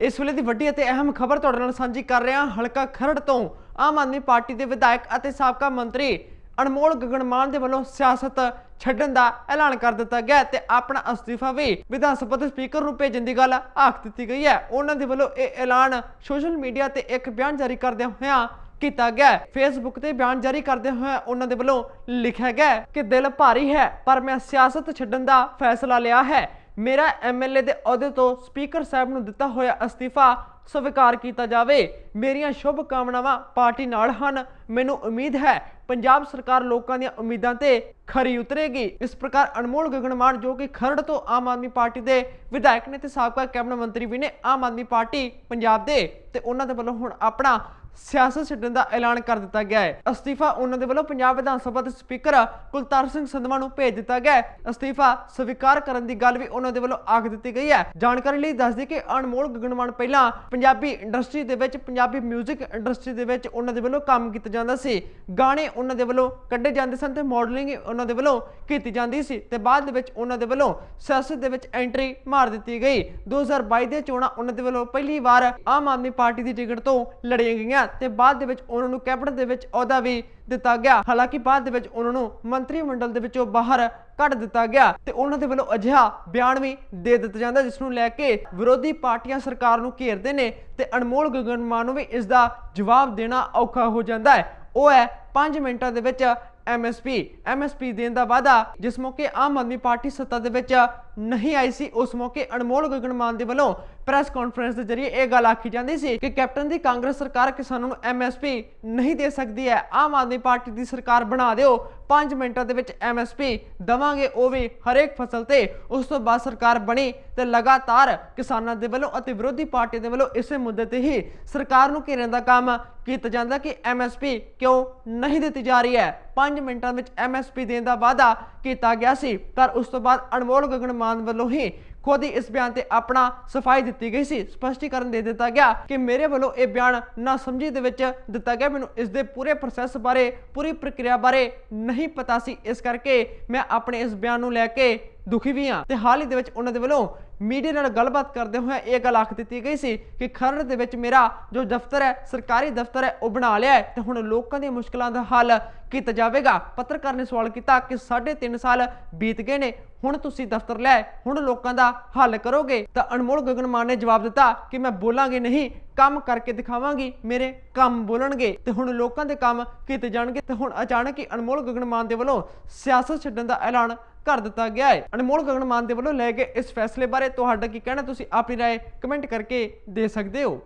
ਇਸ ਵੇਲੇ ਦੀ ਵੱਡੀ ਅਤੇ ਅਹਿਮ ਖਬਰ ਤੁਹਾਡੇ ਨਾਲ ਸਾਂਝੀ ਕਰ ਰਿਹਾ ਹਲਕਾ ਖਰੜ ਤੋਂ ਆਮ ਆਦਮੀ ਪਾਰਟੀ ਦੇ ਵਿਧਾਇਕ ਅਤੇ ਸਾਬਕਾ ਮੰਤਰੀ ਅਨਮੋਲ ਗਗਨਮਾਨ ਦੇ ਵੱਲੋਂ ਸਿਆਸਤ ਛੱਡਣ ਦਾ ਐਲਾਨ ਕਰ ਦਿੱਤਾ ਗਿਆ ਹੈ ਤੇ ਆਪਣਾ ਅਸਤੀਫਾ ਵੀ ਵਿਧਾਨ ਸਭਾ ਦੇ ਸਪੀਕਰ ਨੂੰ ਭੇਜਣ ਦੀ ਗੱਲ ਆਖ ਦਿੱਤੀ ਗਈ ਹੈ। ਉਹਨਾਂ ਦੇ ਵੱਲੋਂ ਇਹ ਐਲਾਨ ਸੋਸ਼ਲ ਮੀਡੀਆ ਤੇ ਇੱਕ ਬਿਆਨ ਜਾਰੀ ਕਰਦਿਆਂ ਹੋਇਆਂ ਕੀਤਾ ਗਿਆ ਫੇਸਬੁੱਕ ਤੇ ਬਿਆਨ ਜਾਰੀ ਕਰਦੇ ਹੋਏ ਉਹਨਾਂ ਦੇ ਵੱਲੋਂ ਲਿਖਿਆ ਗਿਆ ਕਿ ਦਿਲ ਭਾਰੀ ਹੈ, ਪਰ ਮੈਂ ਸਿਆਸਤ ਛੱਡਣ ਦਾ ਫੈਸਲਾ ਲਿਆ ਹੈ। ਮੇਰਾ ਐਮਐਲਏ ਦੇ ਅਹੁਦੇ ਤੋਂ ਸਪੀਕਰ ਸਾਹਿਬ ਨੂੰ ਦਿੱਤਾ ਹੋਇਆ ਅਸਤੀਫਾ ਸਵੀਕਾਰ ਕੀਤਾ ਜਾਵੇ। ਮੇਰੀਆਂ ਸ਼ੁਭ ਕਾਮਨਾਵਾਂ ਪਾਰਟੀ ਨਾਲ ਹਨ। ਮੈਨੂੰ ਉਮੀਦ ਹੈ ਪੰਜਾਬ ਸਰਕਾਰ ਲੋਕਾਂ ਦੀਆਂ ਉਮੀਦਾਂ ਤੇ ਖਰੀ ਉਤਰੇਗੀ। ਇਸ ਪ੍ਰਕਾਰ ਅਨਮੋਲ ਗਗਨਮਾਨ ਜੋ ਕਿ ਖਰੜ ਤੋਂ ਆਮ ਆਦਮੀ ਪਾਰਟੀ ਦੇ ਵਿਧਾਇਕ ਨੇ ਤੇ ਸਾਬਕਾ ਕੈਬਨਿਟ ਮੰਤਰੀ ਵੀ ਨੇ, ਆਮ ਆਦਮੀ ਪਾਰਟੀ ਪੰਜਾਬ ਦੇ ਤੇ ਉਹਨਾਂ ਦੇ ਵੱਲੋਂ ਹੁਣ ਆਪਣਾ ਸਿਆਸਤ ਛੱਡਣ ਦਾ ਐਲਾਨ ਕਰ ਦਿੱਤਾ ਗਿਆ ਹੈ। ਅਸਤੀਫਾ ਉਹਨਾਂ ਦੇ ਵੱਲੋਂ ਪੰਜਾਬ ਵਿਧਾਨ ਸਭਾ ਦੇ ਸਪੀਕਰ ਕੁਲਤਾਰ ਸਿੰਘ ਸੰਧਵਾ ਨੂੰ ਭੇਜ ਦਿੱਤਾ ਗਿਆ ਹੈ। ਅਸਤੀਫਾ ਸਵੀਕਾਰ ਕਰਨ ਦੀ ਗੱਲ ਵੀ ਉਹਨਾਂ ਦੇ ਵੱਲੋਂ ਆਖ ਦਿੱਤੀ ਗਈ ਹੈ। ਜਾਣਕਾਰੀ ਲਈ ਦੱਸ ਕਿ ਅਨਮੋਲ ਗਗਨਮਾਨ ਪਹਿਲਾਂ ਪੰਜਾਬੀ ਇੰਡਸਟਰੀ ਦੇ ਵਿੱਚ, ਪੰਜਾਬੀ 뮤직 ਇੰਡਸਟਰੀ ਦੇ ਵਿੱਚ ਉਹਨਾਂ ਦੇ ਵੱਲੋਂ ਕੰਮ ਕੀਤਾ ਜਾਂਦਾ ਸੀ। ਗਾਣੇ ਉਹਨਾਂ ਦੇ ਵੱਲੋਂ ਕੱਢੇ ਜਾਂਦੇ ਸਨ ਤੇ ਮਾਡਲਿੰਗ ਉਹਨਾਂ ਦੇ ਵੱਲੋਂ ਕੀਤੀ ਜਾਂਦੀ ਸੀ ਤੇ ਬਾਅਦ ਦੇ ਵਿੱਚ ਉਹਨਾਂ ਦੇ ਵੱਲੋਂ ਸਿਆਸਤ ਦੇ ਵਿੱਚ ਐਂਟਰੀ ਮਾਰ ਦਿੱਤੀ ਗਈ। 2022 ਦੇ ਚੋਣਾਂ ਉਹਨਾਂ ਦੇ ਵੱਲੋਂ ਪਹਿਲੀ ਵਾਰ ਆਮ ਆਦਮੀ ਪਾਰਟੀ ਦੀ ਟਿਕਟ ਤੋਂ ਲੜੀਆਂ ਗਈਆਂ। ਤੇ ਬਾਅਦ ਦੇ ਵਿੱਚ ਉਹਨਾਂ ਨੂੰ ਕੈਬਨਿਟ ਦੇ ਵਿੱਚ ਅਹੁਦਾ ਵੀ ਦਿੱਤਾ ਗਿਆ। ਹਾਲਾਂਕਿ ਬਾਅਦ ਦੇ ਵਿੱਚ ਉਹਨਾਂ ਨੂੰ ਮੰਤਰੀ ਮੰਡਲ ਦੇ ਵਿੱਚੋਂ ਬਾਹਰ ਕੱਢ ਦਿੱਤਾ ਗਿਆ ਤੇ ਉਹਨਾਂ ਦੇ ਵੱਲੋਂ ਅਜਿਹਾ ਬਿਆਨ ਵੀ ਦੇ ਦਿੱਤਾ ਜਾਂਦਾ, ਜਿਸ ਨੂੰ ਲੈ ਕੇ ਵਿਰੋਧੀ ਪਾਰਟੀਆਂ ਸਰਕਾਰ ਨੂੰ ਘੇਰਦੇ ਨੇ ਤੇ ਅਨਮੋਲ ਗਗਨ ਮਾਨ ਨੂੰ ਵੀ ਇਸ ਦਾ ਜਵਾਬ ਦੇਣਾ ਔਖਾ ਹੋ ਜਾਂਦਾ ਹੈ। ਉਹ ਹੈ 5 ਮਿੰਟਾਂ ਦੇ ਵਿੱਚ ਐਮਐਸਪੀ ਐਮਐਸਪੀ ਦੇਣ ਦਾ ਵਾਅਦਾ, ਜਿਸ ਮੌਕੇ ਆਮ ਆਦਮੀ ਪਾਰਟੀ ਸੱਤਾ ਦੇ ਵਿੱਚ ਨਹੀਂ ਆਈ ਸੀ ਉਸ ਮੌਕੇ ਅਨਮੋਲ ਗਗਨ ਮਾਨ ਦੇ ਵੱਲੋਂ ਪ੍ਰੈਸ ਕਾਨਫਰੰਸ ਦੇ ਜ਼ਰੀਏ ਇਹ ਗੱਲ ਆਖੀ ਜਾਂਦੀ ਸੀ ਕਿ ਕੈਪਟਨ ਦੀ ਕਾਂਗਰਸ ਸਰਕਾਰ ਕਿਸਾਨਾਂ ਨੂੰ ਐਮਐਸਪੀ ਨਹੀਂ ਦੇ ਸਕਦੀ ਹੈ। ਆਮ ਆਦਮੀ ਪਾਰਟੀ ਦੀ ਸਰਕਾਰ ਬਣਾ ਦਿਓ। 5 ਮਿੰਟਾਂ ਦੇ ਵਿੱਚ ਐਮਐਸਪੀ ਦਵਾਂਗੇ, ਉਹ ਵੀ ਹਰੇਕ ਫਸਲ ਤੇ। ਉਸ ਤੋਂ ਬਾਅਦ ਸਰਕਾਰ ਬਣੀ ਤੇ ਲਗਾਤਾਰ ਕਿਸਾਨਾਂ ਦੇ ਵੱਲੋਂ ਅਤੇ ਵਿਰੋਧੀ ਪਾਰਟੀ ਦੇ ਵੱਲੋਂ ਇਸੇ ਮੁੱਦੇ ਤੇ ਹੀ ਸਰਕਾਰ ਨੂੰ ਘੇਰਨ ਦਾ ਕੰਮ ਕੀਤਾ ਜਾਂਦਾ ਕਿ ਐਮਐਸਪੀ ਕਿਉਂ ਨਹੀਂ ਦਿੱਤੀ ਜਾ ਰਹੀ ਹੈ। 5 ਮਿੰਟਾਂ ਵਿੱਚ ਐਮਐਸਪੀ ਦੇਣ ਦਾ ਵਾਅਦਾ ਕੀਤਾ ਗਿਆ ਸੀ। ਪਰ ਉਸ ਤੋਂ ਬਾਅਦ ਅਨਮੋਲ ਗਗਨ ਮਾਨ ਵੱਲੋਂ ਹੀ ਖੁਦ ਹੀ ਇਸ ਬਿਆਨ ਤੇ ਆਪਣਾ ਸਫ਼ਾਈ ਦਿੱਤੀ ਗਈ ਸੀ। ਸਪਸ਼ਟੀਕਰਨ ਦੇ ਦਿੱਤਾ ਗਿਆ ਕਿ ਮੇਰੇ ਵੱਲੋਂ ਇਹ ਬਿਆਨ ਨਾ ਸਮਝੀ ਦੇ ਵਿੱਚ ਦਿੱਤਾ ਗਿਆ। ਮੈਨੂੰ ਇਸ ਦੇ ਪੂਰੇ ਪ੍ਰੋਸੈਸ ਬਾਰੇ, ਪੂਰੀ ਪ੍ਰਕਿਰਿਆ ਬਾਰੇ ਨਹੀਂ ਪਤਾ ਸੀ। ਇਸ ਕਰਕੇ ਮੈਂ ਆਪਣੇ ਇਸ ਬਿਆਨ ਨੂੰ ਲੈ ਕੇ ਦੁਖੀ ਵੀ ਹਾਂ। ਤੇ ਹਾਲ ਹੀ ਦੇ ਵਿੱਚ ਉਹਨਾਂ ਦੇ ਵੱਲੋਂ ਮੀਡੀਆ ਨਾਲ ਗੱਲਬਾਤ ਕਰਦੇ ਹੋਏ ਇਹ ਗੱਲ ਆਖ ਦਿੱਤੀ ਗਈ ਸੀ ਕਿ ਖਰੜ ਦੇ ਵਿੱਚ ਮੇਰਾ ਜੋ ਦਫ਼ਤਰ ਹੈ, ਸਰਕਾਰੀ ਦਫ਼ਤਰ ਹੈ, ਉਹ ਬਣਾ ਲਿਆ ਹੈ। ਤੇ ਹੁਣ ਲੋਕਾਂ ਦੀਆਂ ਮੁਸ਼ਕਲਾਂ ਦਾ ਹੱਲ ਕੀਤਾ ਜਾਵੇਗਾ। ਪੱਤਰਕਾਰ ਨੇ ਸਵਾਲ ਕੀਤਾ ਕਿ 3.5 ਸਾਲ ਬੀਤ ਗਏ ਨੇ, ਹੁਣ ਤੁਸੀਂ ਦਫ਼ਤਰ ਲੈ ਹੁਣ ਲੋਕਾਂ ਦਾ ਹੱਲ ਕਰੋਗੇ? ਤਾਂ ਅਨਮੋਲ ਗਗਨ ਮਾਨ ਨੇ ਜਵਾਬ ਦਿੱਤਾ ਕਿ ਮੈਂ ਬੋਲਾਂਗੀ ਨਹੀਂ, ਕੰਮ ਕਰਕੇ ਦਿਖਾਵਾਂਗੀ, ਮੇਰੇ ਕੰਮ ਬੋਲਣਗੇ। ਤੇ ਹੁਣ ਲੋਕਾਂ ਦੇ ਕੰਮ ਕੀਤੇ ਜਾਣਗੇ। ਤੇ ਹੁਣ ਅਚਾਨਕ ਹੀ ਅਨਮੋਲ ਗਗਨ ਮਾਨ ਦੇ ਵੱਲੋਂ ਸਿਆਸਤ ਛੱਡਣ ਦਾ ਐਲਾਨ ਕਰ ਦਿੱਤਾ ਗਿਆ ਹੈ ਅਨਮੋਲ ਗਗਨ ਮਾਨ ਦੇ ਵੱਲੋਂ ਲਏ ਗਏ ਇਸ ਫੈਸਲੇ ਬਾਰੇ ਤੁਹਾਡਾ ਕੀ ਕਹਿਣਾ ਤੁਸੀਂ ਆਪਣੀ رائے ਕਮੈਂਟ ਕਰਕੇ ਦੇ ਸਕਦੇ ਹੋ